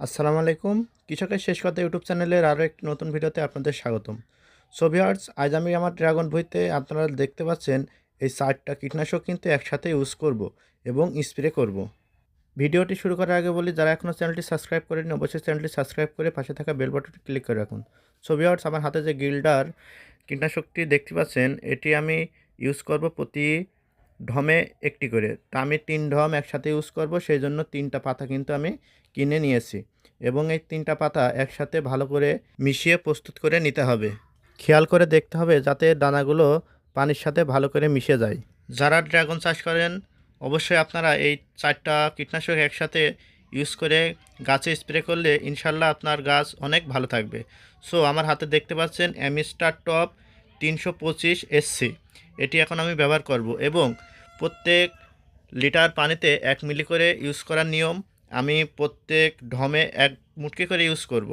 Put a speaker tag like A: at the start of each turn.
A: আসসালামু আলাইকুম। কৃষকের শেষ কথা ইউটিউব চ্যানেলের আরও একটি নতুন ভিডিওতে আপনাদের স্বাগতম। সো ভিউয়ার্স, আজ আমি আমার ড্রাগন বইতে আপনারা দেখতে পাচ্ছেন এই চারটা কীটনাশক কিন্তু একসাথে ইউজ করব এবং স্প্রে করব। ভিডিওটি শুরু করার আগে বলি, যারা এখনও চ্যানেলটি সাবস্ক্রাইব করেনি অবশ্যই চ্যানেলটি সাবস্ক্রাইব করে পাশে থাকা বেল বাটনটি ক্লিক করে রাখুন। সো ভিউয়ার্স, আমার হাতে যে গিল্ডার কীটনাশকটি দেখতে পাচ্ছেন, এটি আমি ইউজ করব প্রতি ঢমে একটি করে। তা আমি তিন ঢম একসাথে ইউজ করব সেই জন্য তিনটা পাতা কিন্তু আমি কিনে নিয়েছি এবং এই তিনটা পাতা একসাথে ভালো করে মিশিয়ে প্রস্তুত করে নিতে হবে। খেয়াল করে দেখতে হবে যাতে দানাগুলো পানির সাথে ভালো করে মিশে যায়। যারা ড্রাগন চাষ করেন, অবশ্যই আপনারা এই চারটা কীটনাশক একসাথে ইউজ করে গাছে স্প্রে করলে ইনশাল্লাহ আপনার গাছ অনেক ভালো থাকবে। সো আমার হাতে দেখতে পাচ্ছেন অ্যামিস্টার টপ তিনশো পঁচিশ এসসি এটি এখন আমি ব্যবহার করব এবং প্রত্যেক লিটার পানিতে এক মিলি করে ইউজ করার নিয়ম আমি প্রত্যেক ঢমে এক মুটকি করে ইউজ করব।